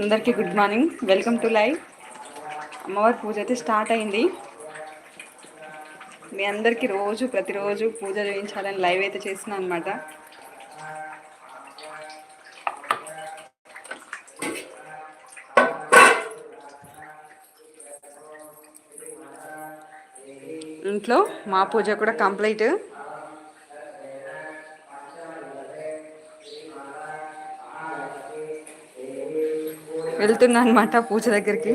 అందరికీ good morning. Welcome to live. అమ్మవారి పూజ అయితే స్టార్ట్ అయింది. మీ అందరికీ రోజు ప్రతిరోజు పూజ చేయించాలని లైవ్ అయితే చేస్తున్నాను అనమాట ఇంట్లో మా పూజ కూడా కంప్లీట్. వెళ్తున్నా అనమాట పూజ దగ్గరికి.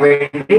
వేయండి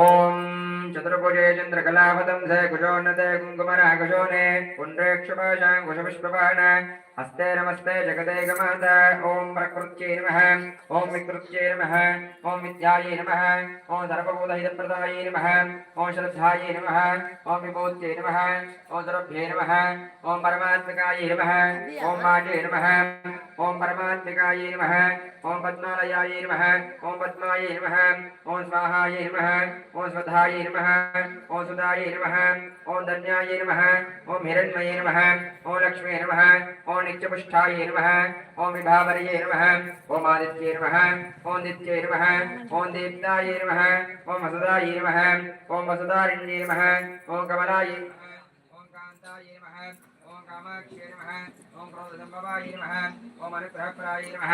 ओम चतुर्भुजे चन्द्रकलापदंसे कुशोन्नते कुङ्कुमरः कुशोने पुण्ड्रेक्षुपाशां कुशपुष्पपाण हस्ते नमस्ते जगते गमात। ॐ प्रकृत्यै नमः। ॐ विकृत्यै नमः। ॐ विद्यायै नमः। ॐ सर्वभूतहितप्रदायै नम। ॐ श्रद्धा नम। ॐ विभूत नम। ॐ सर्वभ्यै नम। ॐ परमात्मकाय नम। ॐ माटे नम। ओम परमांतिकाय नमः ओम पद्मालयाय नमः ओम पद्माय नमः ओम स्वाहाय नमः ओम स्वधाय नमः ओम सुधाय नमः ओम धन्याय नमः ओम हिरण्मये नमः ओम लक्ष्मी नमः ओम नित्यपुष्ठाय नमः ओम विभावरये नमः ओम आदित्ये नमः ओम नित्ये नमः ओम देवताय नमः ओम वसुदाय नमः ओम वसुदारिण्य नमः ओम कमलाय नमः कान्तायै नमः ॐ कामाक्ष्यै नमः ॐ क्रोधसम्भवायै नमः ॐ अनुग्रहप्रायै नमः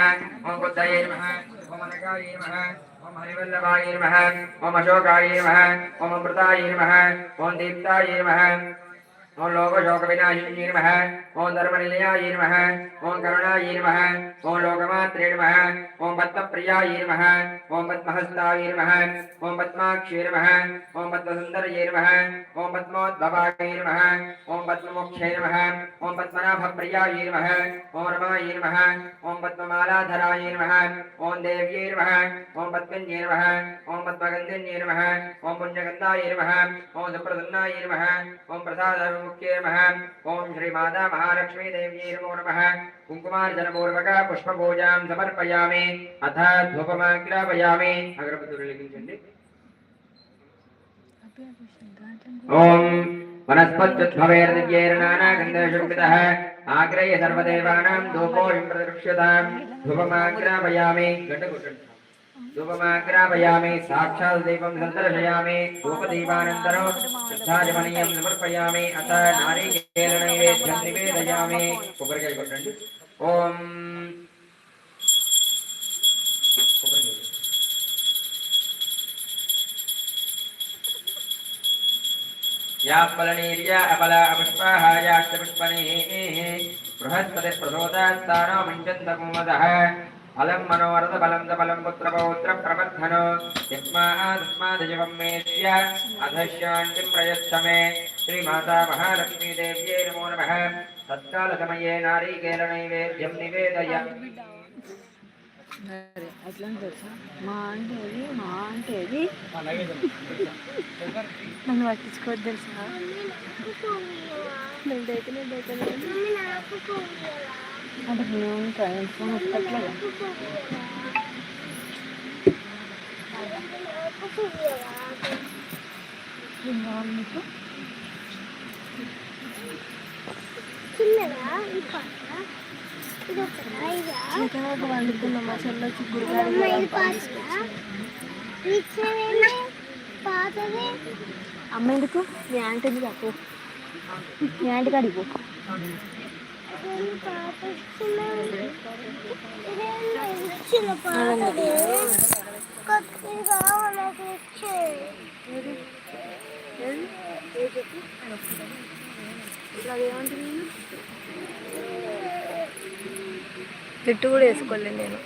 ॐ बुद्धयै नमः ॐ अनगायै नमः ॐ हरिवल्लभाय नमः ॐ अशोकाय नमः ॐ अमृताय नमः ॐ दीप्ताय नमः ॐ लोकशोकविनाशिन्यै नमः ओं धर्मनिलयाय नमः ओं करुणाय नमः ओं लोकमात्रे नमः ओं पद्मप्रियाय नमः ओं पद्महस्ताय नमः ओं पद्माक्षी नमः ओं पद्मसुन्दर्यै नमः ओं पद्मोद्भवाय नमः ओं पद्ममोक्षे नमः ओं पद्मनाभप्रियाय नमः ओं रमाय नमः ओं पद्ममालाधराय नमः ओं देव्यै नमः ओं पद्मन्ये नमः ओं पद्मगन्धिन्ये नमः ओं पुण्यगन्धाय नमः ओं सुप्रसन्नाय नमः ओं प्रसादमुख्ये नमः ओं श्रीमाता महा महालक्ष्मीदेव्यै नमो नमः కుంకుమార్జనపూర్వక పుష్పపూజాం సమర్పయామి. అథ ధూపమాగ్రాపయామి. అగరబత్తులు ఓం వనస్పత్యుద్భవేర్దివ్యేర్నానాగంధేషుభితః ఆగ్రయ సర్వదేవానాం ధూపోయం ప్రదృక్ష్యతాం ధూపమాగ్రాపయామి గడ్డ కొట్టండి धूपमाग्रापयामि साक्षात् दीपं सन्दर्शयामि धूपदीपानन्तरं शुद्धाजमनीयं समर्पयामि अथ नारीकेलनैवेद्यं निवेदयामि కొబ్బరికాయ కొట్టండి ఓం కొబ్బరికాయ या फलनीर्या अपला अपुष्पाः याश्च पुष्पणीः बृहस्पतिप्रसोदास्तानो मञ्चन्दकुमुदः फलं मनोरथफलं च फलं पुत्रपौत्रप्रबद्धनो यस्मादस्मादजवं मेष्य अधशान्तिं प्रयच्छ मे श्रीमाता महालक्ष्मीदेव्यै नमो नमः तत्कालसमये नारीकेलनैवेद्यं निवेदय సరే అట్లా అని తెలుసా మా అంటే ఏది మా అంటే ఏది నన్ను పట్టించుకోవద్దు తెలుసా నేనైతే నేనైతే అంటే నేను ఉంటాను ఫోన్ వస్తట్లేదు చిన్నదా ఈ పాట ఇది ఒకటా ఇదా? చికెన్ వండుకున్నాం మా చెల్లెకి అమ్మ ఎందుకు? మీ ఆంటీ అప్పు? మీ ఆంటీ కాడికి జుట్టు కూడా వేసుకోలేదు నేను.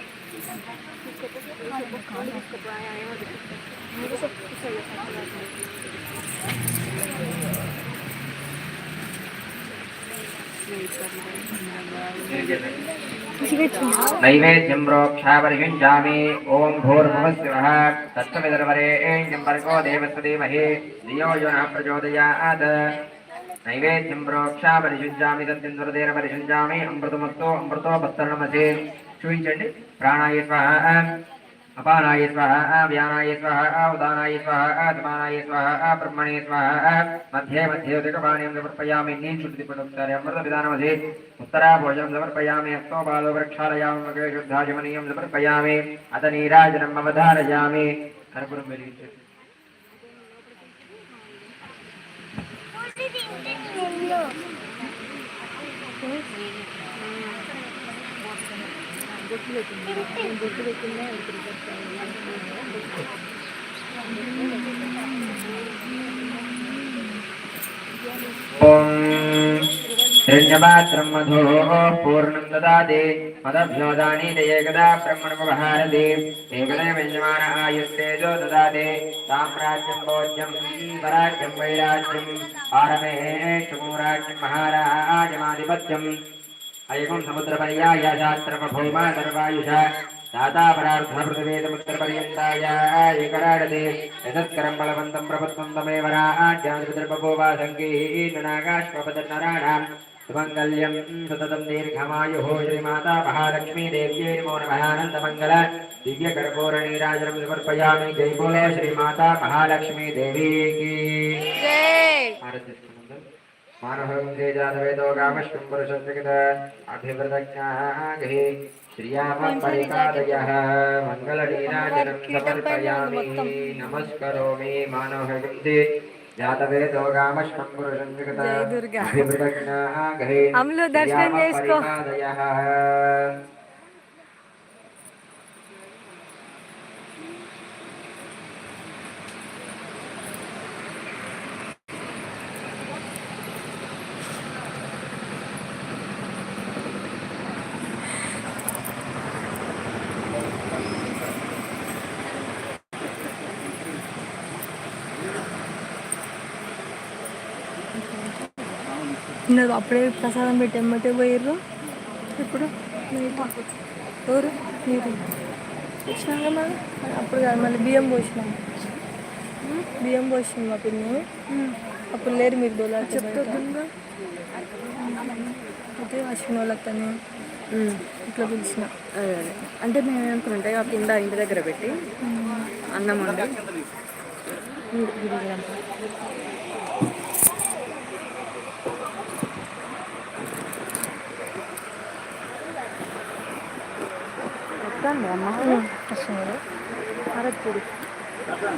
दैवेद्यं रोक्षापरियुञ्जामि ॐ भूर्भुवस्वः तत्त्वमिदर्वरेण्यं वर्गो देवस्वदेमहे धियो यो नः प्रचोदयात्। नैवेद्यं रोक्षापरियुञ्जामि तद्यन्दुरदेन परियुञ्जामि अमृतो भस्तरणमसे चूयिचण्डि प्राणाय स्वाहा। अपानाय स्वाहा व्यानाय स्वाहा उदानाय स्वाहा दमानाय स्वाहा ब्रह्मणे स्वाहा, मध्ये मध्ये उदकपाणिं समर्पयामि नीचुद्धिपदुत्तरे अमृतविधानमधे उत्तराभोजं समर्पयामि हस्तो बालो प्रक्षालयामि मगे समर्पयामि अत नीराजनम् अवधारयामि। कर्पुरं वेलिञ्च Thank you. பொட்டில் வைக்கணும் பொட்டில் வைக்கணும்னா हिरण्यपात्रम् मधोः पूर्णम् ददाति आयुस्तेजो ददाति। साम्राज्यम् भोज्यम् पराज्यम् वैराज्यम् आरमेः चमूराज्यम् अयगुं समुद्रपर्याय शास्त्रमभूमा सर्वायुष एकराडते यतत्करं बलवन्तं प्रपत्वं तमेव राज्याधिपतिर्बभूवासङ्गीर्नागाश्वपदनराणां सुमङ्गल्यं सततं दीर्घमायुः। श्रीमाता नमो दिव्यकर्पूरनीराजनं समर्पयामि। जय बोलो। श्रीमाता महालक्ष्मी देवी की। आरती मानवं जातवेदो कामश्वं पुरुषं जगद अभिव्रतज्ञाः श्रियामपरिपादयः मङ्गलनीराजनं समर्पयामि नमस्करोमि मानवहंसे जातवेदो कामश्वं पुरुषं जगद जय दुर्गा। अभिव्रतज्ञाः అమ్ములు దర్శనం చేసుకో ఉన్నారు అప్పుడే ప్రసాదం పెట్టి. ఎమ్మటే పోయిర్రు. ఇప్పుడు ఎవరు? మీరు ఇచ్చినాక అప్పుడు కాదు మళ్ళీ బియ్యం పోసినాం. బియ్యం పోసినాం మా పిన్ని. అప్పుడు లేరు మీరు డోలా చెప్తుందా అయితే వచ్చిన వాళ్ళతను ఇట్లా పిలిచిన. అదే అంటే మేము ఏమనుకుంటే ఆ కింద ఇంటి దగ్గర పెట్టి అన్నం వండి. వస్తాను అమ్మ. వస్తున్నారు హారతి పొడి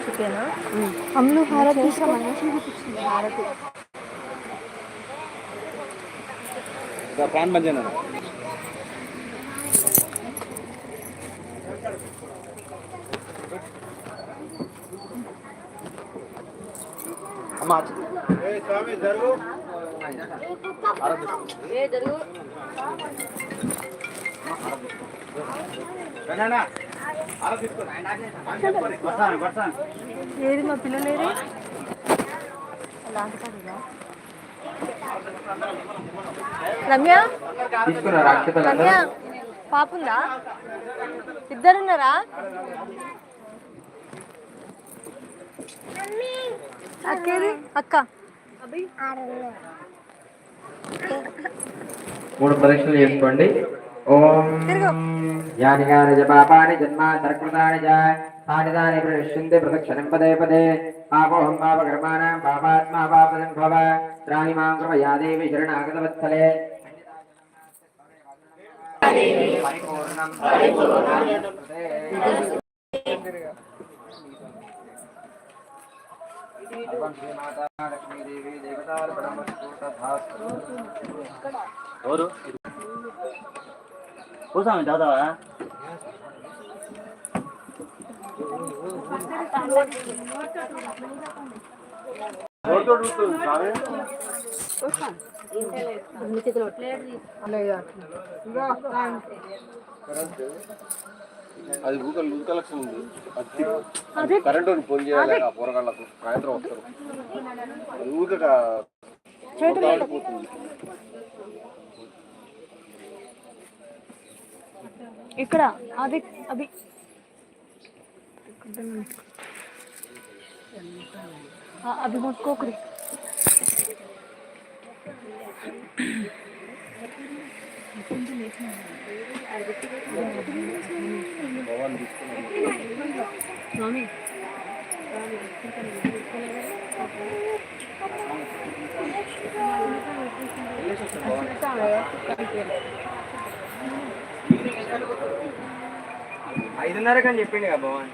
చికెనా అమ్ములు హారతి. తీసుకోమని హారతి ఫ్యాన్ బంద్ చేయను అమ్మా ఏది మా పిల్లలు ఏది? రమ్య? రమ్య పాప ఉందా? ఇద్దరున్నారా? అక్కేది అక్క. మూడు ప్రదక్షిణలు చేసుకోండి. ॐ यानि यानि जन्मा पापानि जन्मान्तर्कृतानि च पाणितानि प्रविश्यन्ते प्रदक्षिणं पदे पदे। पापोऽहं पापकर्माणां पापात्मा पापदं भव। त्राहि माँ कृपया देवि शरणागतवत्सले। माता लक्ष्मी देवी देवतार्पणमस्तु तथा और కూర్చోమి చదవా అది ఊకల్ లూజ్ కలెక్షన్ ఉంది. అది కరెంట్ ఫోన్ చేయాలి ఆ పోరగాళ్ళకు సాయంత్రం వస్తారు. అది ఊక ఇక్కడ అది అది ఆ, అది ముట్టుకోకరి ఐదున్నరకు అని చెప్పిండు కదా భవన్.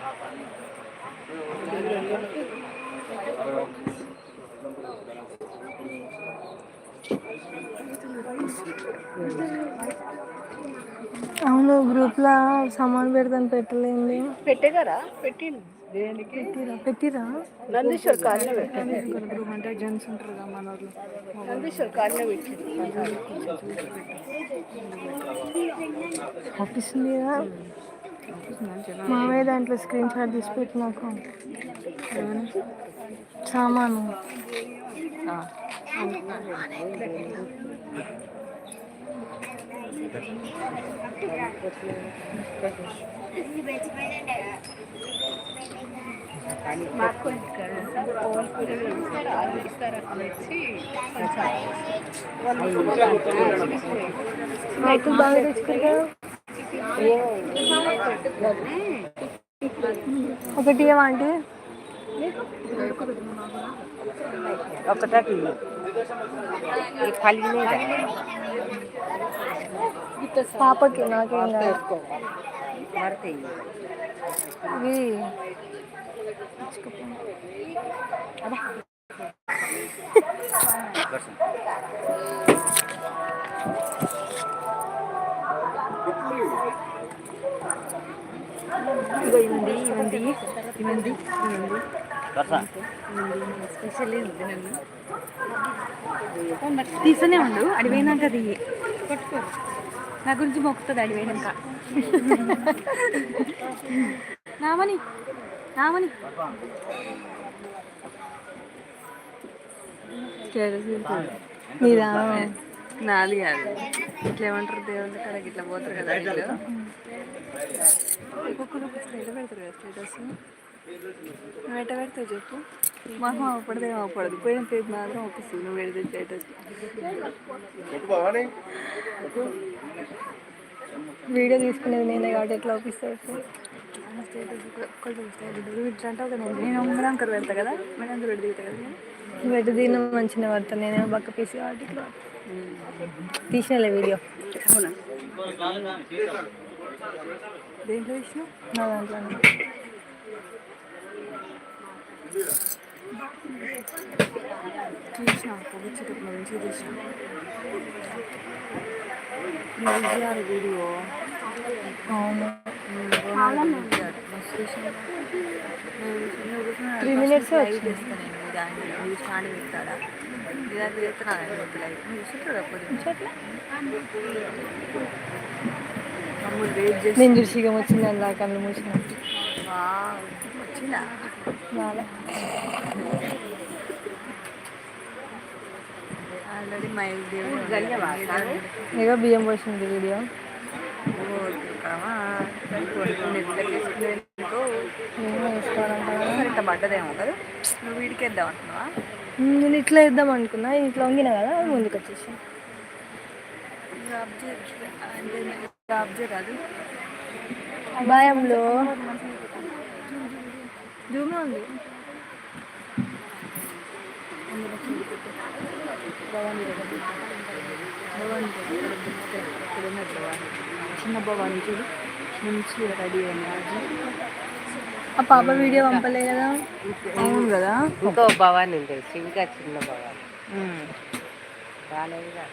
అవును గ్రూప్లో సామాన్ పెడతాను పెట్టలేంది పెట్టేగారా? పెట్టిండు. పెట్టిరా నందీశ్వర్ అంటే జెంట్స్ ఉంటారు కదా మన నందీశ్వర్ ఆఫీస్ ఉంది కదా మామయ్య దాంట్లో స్క్రీన్ షాట్ తీసి పెట్టి నాకు. సామాను. మాకు పవన్ పూజలు ఇస్తారు వాళ్ళు ఇస్తారు అట్లా ఇచ్చి మైకులు బాగా తెచ్చుకోరు కదా ఒకటి ఏమంటే ఒకటకి కలిగిన పాపకి నాకేం కాదు మరతాయి ఇవి ఇగో ఇవండి ఇవండి ఇవండి ఇవండి స్పెషల్ తీసనే ఉండు. అడిపోయినాక అది కొట్టుకో. నా గురించి మొక్కుతుంది అడిపోయినాక నామని. నామని. మీరా నాది కాదు. ఇట్లా ఏమంటారు? దేవుళ్ళ కాడకి ఇట్లా పోతారు కదా వీళ్ళు. ఒక్కొక్కరు ఒక స్టైల్ పెడతారు కదా స్టేటస్ ఎట్ట పెడతావు చెప్పు? మాకు అవపడదే అవపడదు పోయిన పేరు మాత్రం ఒక నువ్వు పెడితే వీడియో తీసుకునేది నేనే కాబట్టి ఎట్లా ఒప్పిస్తాయి స్టేటస్ ఒక్కళ్ళు చూస్తే ఇట్లా అంటావు కదా నేను పెడతా కదా? దిగుతా కదా నేను. ఎటు దీని మంచిగా పడతాను నేనేమో బక్క పీసి కాబట్టి ఇట్లా తీసినలే వీడియో. అవునా? దేంట్లో ఇష్టం నా దాంట్లో వీడియో. అవును. త్రీ లైవ్ చేస్తాను నేను దాన్ని నువ్వు స్టాండ్ పెడతాడా ఇలాంటి చేస్తున్నాను నేను చూసి ఇక వచ్చింది అలా కళ్ళు మూసిన. వావ్, వచ్చిందా బియ్యం పోసింది వీడియో. పడ్డదేమో కదా. నువ్వు వీడికి వేద్దాం అంటున్నావా నేను ఇట్లా ఇద్దాం అనుకున్నా. ఇట్లా వంగిన కదా ముందుకు వచ్చేసి భయంలో జూమే ఉంది. భవానీ చిన్న భవానీ చూడు. మంచిగా రెడీ అయింది ఆ పాప వీడియో పంపలే కదా. అవును కదా. ఇంకో భవానీ ఉంటుంది ఇంకా చిన్న భవానీ. రాలేదు కదా.